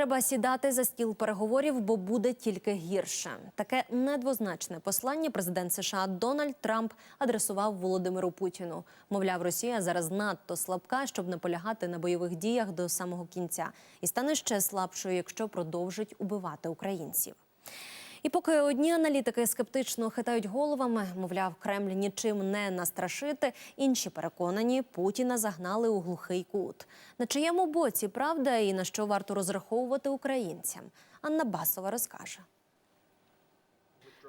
треба сідати за стіл переговорів, бо буде тільки гірше. Таке недвозначне послання президент США Дональд Трамп адресував Володимиру Путіну. Мовляв, Росія зараз надто слабка, щоб наполягати на бойових діях до самого кінця, і стане ще слабшою, якщо продовжить убивати українців. І поки одні аналітики скептично хитають головами, мовляв, Кремль нічим не настрашити, інші переконані, Путіна загнали у глухий кут. На чиєму боці правда і на що варто розраховувати українцям? Анна Басова розкаже.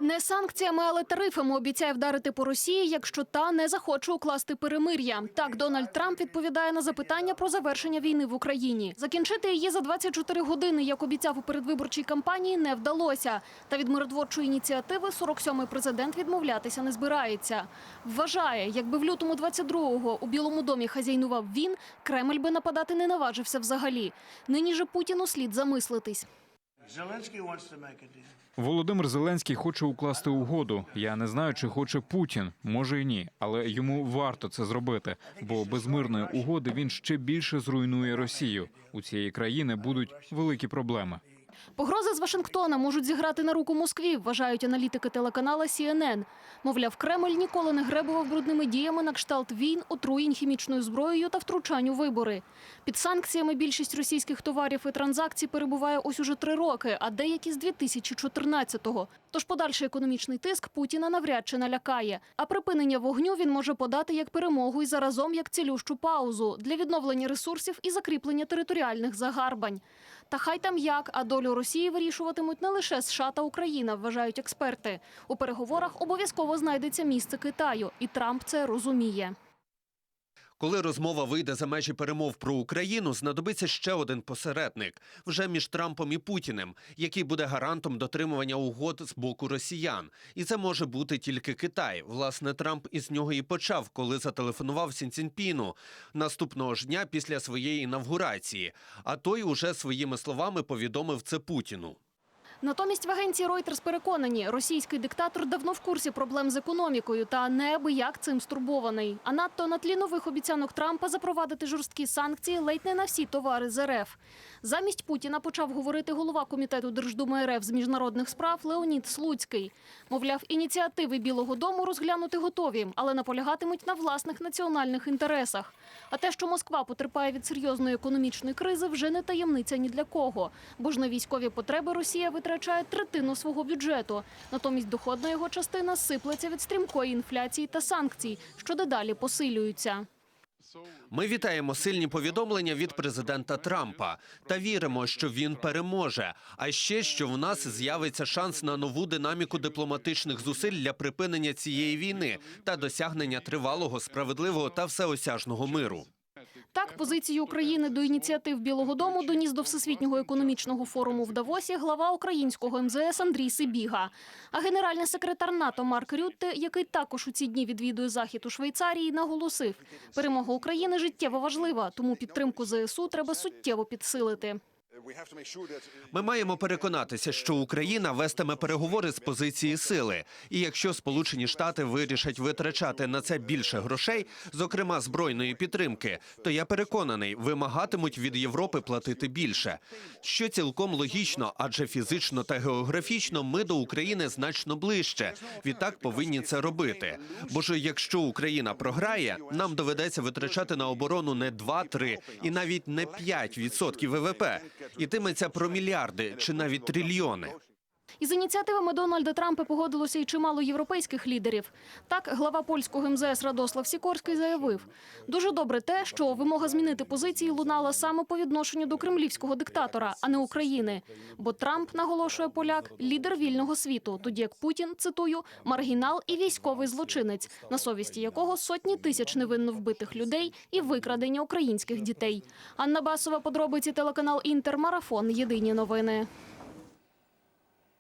Не санкціями, але тарифами обіцяє вдарити по Росії, якщо та не захоче укласти перемир'я. Так Дональд Трамп відповідає на запитання про завершення війни в Україні. Закінчити її за 24 години, як обіцяв у передвиборчій кампанії, не вдалося. Та від миротворчої ініціативи 47-й президент відмовлятися не збирається. Вважає, якби в лютому 22-го у Білому домі хазяйнував він, Кремль би нападати не наважився взагалі. Нині же Путіну слід замислитись. Володимир Зеленський хоче укласти угоду. Я не знаю, чи хоче Путін, може і ні, але йому варто це зробити, бо без мирної угоди він ще більше зруйнує Росію. У цієї країни будуть великі проблеми. Погрози з Вашингтона можуть зіграти на руку Москві, вважають аналітики телеканала CNN. Мовляв, Кремль ніколи не гребував брудними діями на кшталт війн, отруєнь хімічною зброєю та втручань у вибори. Під санкціями більшість російських товарів і транзакцій перебуває ось уже три роки, а деякі з 2014-го. Тож подальший економічний тиск Путіна навряд чи налякає. А припинення вогню він може подати як перемогу і заразом як цілющу паузу для відновлення ресурсів і закріплення територіальних загарбань. Та хай там як, а долю Росії вирішуватимуть не лише США та Україна, вважають експерти. У переговорах обов'язково знайдеться місце Китаю, і Трамп це розуміє. Коли розмова вийде за межі перемов про Україну, знадобиться ще один посередник вже між Трампом і Путіним, який буде гарантом дотримування угод з боку росіян. І це може бути тільки Китай. Власне, Трамп із нього і почав, коли зателефонував Сінцінпіну наступного ж дня після своєї інавгурації. А той уже своїми словами повідомив це Путіну. Натомість в агенції Reuters переконані, російський диктатор давно в курсі проблем з економікою та неабияк цим стурбований. А надто на тлі нових обіцянок Трампа запровадити жорсткі санкції ледь не на всі товари з РФ. Замість Путіна почав говорити голова комітету Держдуми РФ з міжнародних справ Леонід Слуцький. Мовляв, ініціативи Білого Дому розглянути готові, але наполягатимуть на власних національних інтересах. А те, що Москва потерпає від серйозної економічної кризи, вже не таємниця ні для кого. Бо ж на військові потреби Росія витрачає третину свого бюджету. Натомість доходна його частина сиплеться від стрімкої інфляції та санкцій, що дедалі посилюються. Ми вітаємо сильні повідомлення від президента Трампа та віримо, що він переможе. А ще що в нас з'явиться шанс на нову динаміку дипломатичних зусиль для припинення цієї війни та досягнення тривалого, справедливого та всеосяжного миру. Так, позицію України до ініціатив Білого Дому доніс до Всесвітнього економічного форуму в Давосі глава українського МЗС Андрій Сибіга. А генеральний секретар НАТО Марк Рютте, який також у ці дні відвідує захід у Швейцарії, наголосив: перемога України життєво важлива, тому підтримку ЗСУ треба суттєво підсилити. Ми маємо переконатися, що Україна вестиме переговори з позиції сили. І якщо Сполучені Штати вирішать витрачати на це більше грошей, зокрема збройної підтримки, то я переконаний, вимагатимуть від Європи платити більше. Що цілком логічно, адже фізично та географічно ми до України значно ближче. Відтак повинні це робити. Бо ж якщо Україна програє, нам доведеться витрачати на оборону не 2-3 і навіть не 5% ВВП. Ітиметься про мільярди чи навіть трильйони. Із ініціативами Дональда Трампа погодилося і чимало європейських лідерів. Так, глава польського МЗС Радослав Сікорський заявив: дуже добре те, що вимога змінити позиції лунала саме по відношенню до кремлівського диктатора, а не України. Бо Трамп наголошує поляк лідер вільного світу, тоді як Путін цитую маргінал і військовий злочинець, на совісті якого сотні тисяч невинно вбитих людей і викрадення українських дітей. Анна Басова, подробиці телеканал Інтер, марафон. Єдині новини.